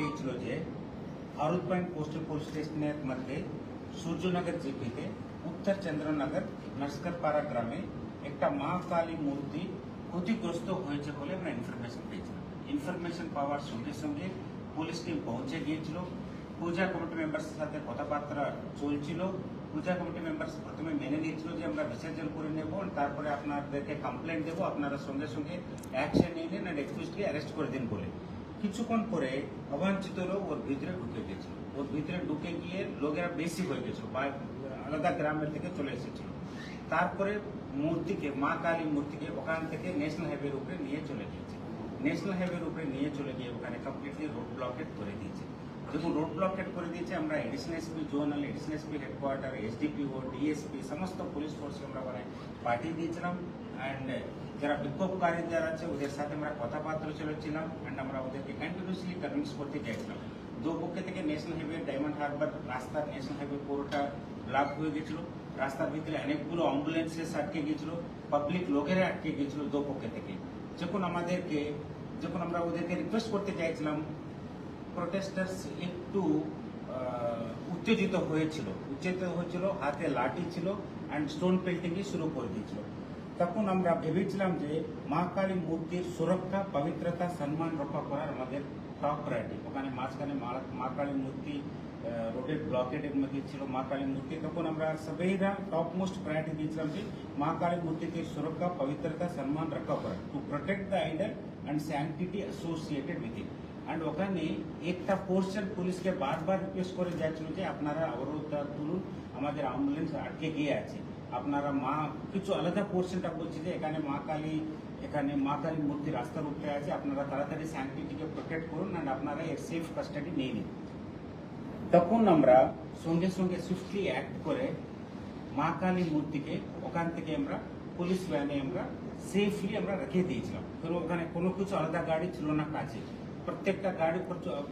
পেয়েছিল যে Bharat point postal police স্টেশনের মধ্যে সূর্যনগর জিপিতে উত্তর চন্দ্রনগর নস্করপাড়া গ্রামে একটা মা কালী মূর্তি ক্ষতিগ্রস্ত হয়েছে বলে আমরা ইনফরমেশন পেয়েছিলাম। ইনফরমেশন পাওয়ার সঙ্গে সঙ্গে পুলিশ টিম পৌঁছে গিয়েছিল। পূজা কমিটি মেম্বার্সের সাথে কথাবার্তা চলছিল। পূজা কমিটি মেম্বার্স প্রথমে মেনে নিয়েছিল যে আমরা বিসর্জন করে নেব, তারপরে আপনাদেরকে কমপ্লেন দেবো, আপনারা সঙ্গে সঙ্গে অ্যাকশন নিয়ে নিন অ্যারেস্ট করে দিন বলে। কিছুক্ষণ পরে অবাঞ্ছিত লোক ওর ভিতরে ঢুকে গেছিল। ওর ভিতরে ঢুকে গিয়ে লোকেরা বেশি হয়ে গেছিল বা আলাদা গ্রামের থেকে চলে এসেছিল। তারপরে মূর্তিকে, মা কালী মূর্তিকে ওখান থেকে ন্যাশনাল হাইওয়ের উপরে নিয়ে চলে গিয়েছে। ন্যাশনাল হাইওয়ের উপরে নিয়ে চলে গিয়ে ওখানে কমপ্লিটলি রোড ব্লকেট করে দিয়েছে। যখন রোড ব্লকেট করে দিয়েছে, আমরা additional SP zonal additional SP headquarter SDPO DSP সমস্ত পুলিশ ফোর্সকে আমরা ওখানে পাঠিয়ে দিয়েছিলাম। অ্যান্ড যারা বিক্ষোভকারী যারা আছে, ওদের সাথে আমরা কথাবার্তা চলেছিলাম অ্যান্ড আমরা ওদেরকে কন্টিনিউসলি কনভিন্স করতে চাইছিলাম দু পক্ষে থেকে ন্যাশনাল হাইওয়ে ডায়মন্ড হারবার রাস্তা ন্যাশনাল হাইওয়ে পুরোটা ব্লক হয়ে গেছিল। রাস্তার ভিতরে অনেকগুলো অ্যাম্বুলেন্সেস আটকে গেছিল পাবলিক লোকেরা আটকে গেছিল দু পক্ষে থেকে। যখন আমাদেরকে, যখন আমরা ওদেরকে রিকোয়েস্ট করতে চাইছিলাম প্রোটেস্টার্স একটু উত্তেজিত হয়েছিল। উত্তেজিত হয়েছিল, হাতে লাঠি ছিল অ্যান্ড স্টোন পেল্টিং শুরু করে দিয়েছিল। তখন আমরা ভেবেছিলাম যে মা কালী মূর্তির সুরক্ষা পবিত্রতা সম্মান রক্ষা করার আমাদের টপ প্রায়োরিটি ওখানে মাঝখানে মা- মা কালী মূর্তি আহ, রোডের ব্লকেটের মধ্যে ছিল মা কালী মূর্তি তখন আমরা সবাইরা টপ মোস্ট প্রায়োরিটি দিয়েছিলাম যে মা কালী মূর্তিকে সুরক্ষা পবিত্রতা সম্মান রক্ষা করা to protect the idol and sanctity associated with it and ওখানে একটা পোর্শন পুলিশকে বারবার রিকোয়েস্ট করে যাচ্ছিল যে আপনারা অবরোধ তুলুন আমাদের অ্যাম্বুলেন্স আটকে গিয়ে আছে আপনারা মা, কিছু আলাদা পোর্শনটা বলছি যে এখানে মা কালী, এখানে মা কালী মূর্তি রাস্তার উপরে আছে, আপনারা তাড়াতাড়ি স্যাংটিটিকে প্রোটেক্ট করুন অ্যান্ড আপনারা এর সেফ কাস্টাডি নিয়ে নিন। তখন আমরা সঙ্গে সঙ্গে সুইফটলি অ্যাক্ট করে মা কালী মূর্তিকে ওখান থেকে আমরা পুলিশ ভ্যানে আমরা সেফলি আমরা রেখে দিয়েছিলাম। কারণ ওখানে কোনো কিছু আলাদা গাড়ি ছিল না কাছে প্রত্যেকটা গাড়ি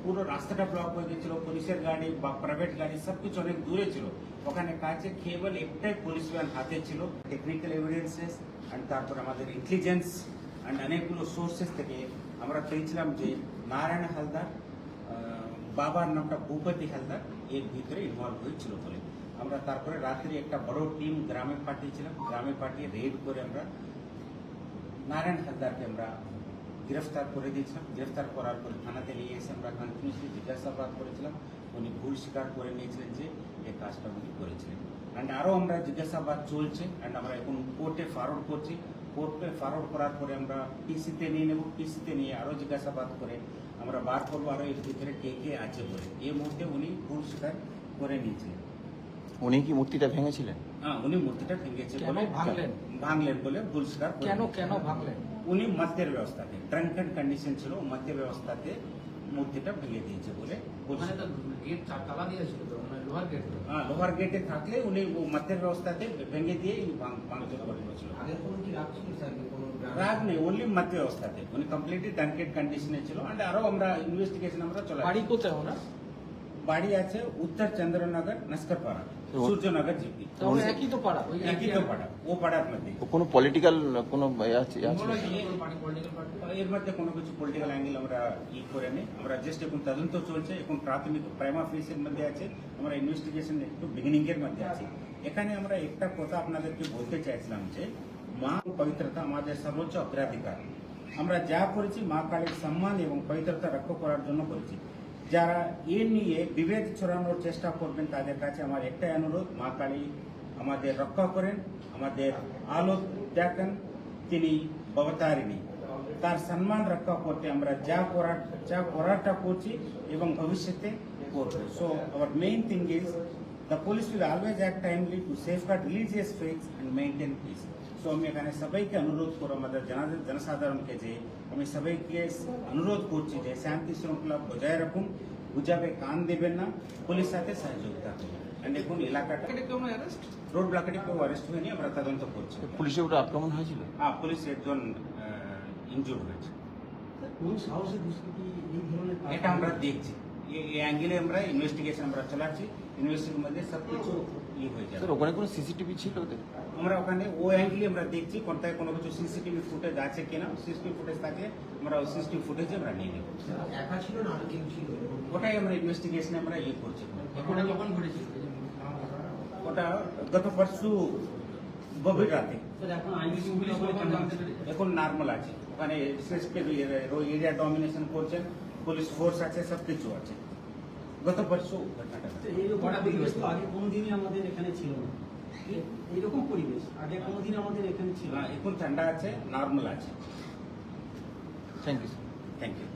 পুরো- রাস্তাটা ব্লক হয়ে গেছিল, পুলিশের গাড়ি বা প্রাইভেট গাড়ি সব কিছু অনেক দূরে ছিল। ওখানে কাছে কেবল একটাই পুলিশ ভ্যান হাতে ছিল। টেকনিক্যাল এভিডেন্সেস অ্যান্ড তারপর আমাদের ইন্টেলিজেন্স অ্যান্ড অনেকগুলো সোর্সেস থেকে আমরা পেয়েছিলাম যে নারায়ণ হালদার বাবার নামটা ভূপতি হালদার, এর ভিতরে ইনভলভ হয়েছিল বলে। আমরা তারপরে রাত্রি একটা বড় টিম গ্রামে পাঠিয়েছিলাম। গ্রামে পাঠিয়ে রেড করে আমরা নারায়ণ হালদারকে আমরা গ্রেফতার করে দিয়েছিলাম। গ্রেফতার করার পরে থানাতে নিয়ে এসে আমরা কন্টিনিউসলি জিজ্ঞাসাবাদ করেছিলাম। উনি ভুল স্বীকার করে নিয়েছিলেন যে এই কাজটা উনি করেছিলেন। অ্যান্ড আরও আমরা জিজ্ঞাসাবাদ চলছে অ্যান্ড আমরা এখন কোর্টে ফরওয়ার্ড করছি। কোর্টে ফারোড করার পরে আমরা পিসিতে নিয়ে নেব। পিসিতে নিয়ে আরও জিজ্ঞাসাবাদ করে আমরা বার করব আরও এর ভিতরে কে কে আছে বলে। এই মুহূর্তে উনি ভুল স্বীকার করে নিয়েছিলেন। উনি কি মূর্তিটা ভেঙেছিলেন? হ্যাঁ উনি মূর্তিটা ভেঙেছে বলে ভাঙলেন? ভাঙলেন বলে ভুল স্বীকার কেন কেন ভাঙলেন? উনি মদ্যের ব্যবস্থাতে কন্ডিশন ছিল মদ্যের ব্যবস্থাতে মূর্তিটা ভেঙে দিয়েছে বলে বলছে। ওখানে তো গেট তালা দিয়েছিল তো মানে লোহার গেট তো? হ্যাঁ লোহার গেটে থাকলে উনি ও ব্যবস্থাতে ভেঙে দিয়ে ভাঙচুর করে রাগ ছিল স্যার? কোনো রাগ নেই ওনলি মদ্য ব্যবস্থাতে। উনি কমপ্লিটলি ড্রাঙ্কেড কন্ডিশনে ছিল অ্যান্ড আরও আমরা ইনভেস্টিগেশন আমরা চলা বাড়ি কোথায় ওনার? বাড়ি আছে উত্তর চন্দ্রনগর নস্করপাড়া সূর্যনগর জিপি। একই তো পাড়া একই তো পাড়া ও পাড়ার মধ্যে কোনো পলিটিক্যাল কোনো ইয়ে আছে পার্টি এর মধ্যে কোনো কিছু পলিটিক্যাল অ্যাঙ্গেল আমরা ই করে নেই। আমরা জাস্ট এখন তদন্ত চলছে এখন প্রাথমিক প্রাইমা ফেসের মধ্যে আছে আমরা ইনভেস্টিগেশন একটু বিগিনিং এর মধ্যে আছি। এখানে আমরা একটা কথা আপনাদেরকে বলতে চাইছিলাম যে মা পবিত্রতা আমাদের সর্বোচ্চ অগ্রাধিকার। আমরা যা করেছি মা কালীর সম্মান এবং পবিত্রতা রক্ষা করার জন্য করেছি। যারা এ নিয়ে বিভেদ ছড়ানোর চেষ্টা করবেন, তাদের কাছে আমার একটাই অনুরোধ, মা কালী আমাদের রক্ষা করেন, আমাদের আলো দেখেন, তিনি অবতারিণী। তার সম্মান রক্ষা করতে আমরা যা করার, যা করারটা করছি এবং ভবিষ্যতে করব। So our main thing is the police will always act timely to safeguard religious faith and maintain peace so আমি এখানে সবাইকে অনুরোধ করব আমাদের জনা- জনসাধারণকে যে আমি সবাইকে অনুরোধ করছি যে শান্তি শৃঙ্খলা বজায় রাখুন গুজাবে কান দেবেন না পুলিশ সাথে সহযোগিতা করুন অ্যান্ড এখন এলাকাটা কেউ অ্যারেস্ট রোড ব্লকেটে কেউ অ্যারেস্ট হয়নি আমরা তদন্ত করছি পুলিশের উপরে আক্রমণ হয়েছিল হ্যাঁ পুলিশ একজন ইনজুর্ড হয়েছে কোন সাহসে দুষ্কৃতি এই ধরনের কাজ এটা আমরা দেখছি এই এই অ্যাঙ্গেলে আমরা ইনভেস্টিগেশন আমরা চালাচ্ছি। ইনভেস্টিগেশন মধ্যে সব কিছু ই হয়ে যাবে। স্যার ওখানে কোনো সিসিটিভি ছিল ওদের? আমরা ওখানে ও অ্যাঙ্গেলে আমরা দেখছি কোনটায় কোনো কিছু সিসিটিভি ফুটেজ আছে কিনা সিসিটিভি ফুটেজ থাকলে আমরা ওই সিসিটিভি ফুটেজ আমরা নিয়ে নেব। একা ছিল না আর কেউ ছিল? ওটাই আমরা ইনভেস্টিগেশনে আমরা ইয়ে করছি। ঘটনা কখন ঘটেছিল? ওটা গত পরশু গভীর রাতে। এখন নর্মাল আছে। ওখানে এরিয়া ডমিনেশন করছেন। পুলিশ ফোর্স আছে সব কিছু আছে গত পরশু ঘটনাটা ঘটেছে। এইরকম কটা পরিবেশ তো পরিবেশ? আগে কোনোদিনই আমাদের এখানে ছিল না এই- এইরকম পরিবেশ আগে কোনোদিন আমাদের এখানে ছিল না না এখন ঠান্ডা আছে নর্মাল আছে থ্যাংক ইউ থ্যাংক ইউ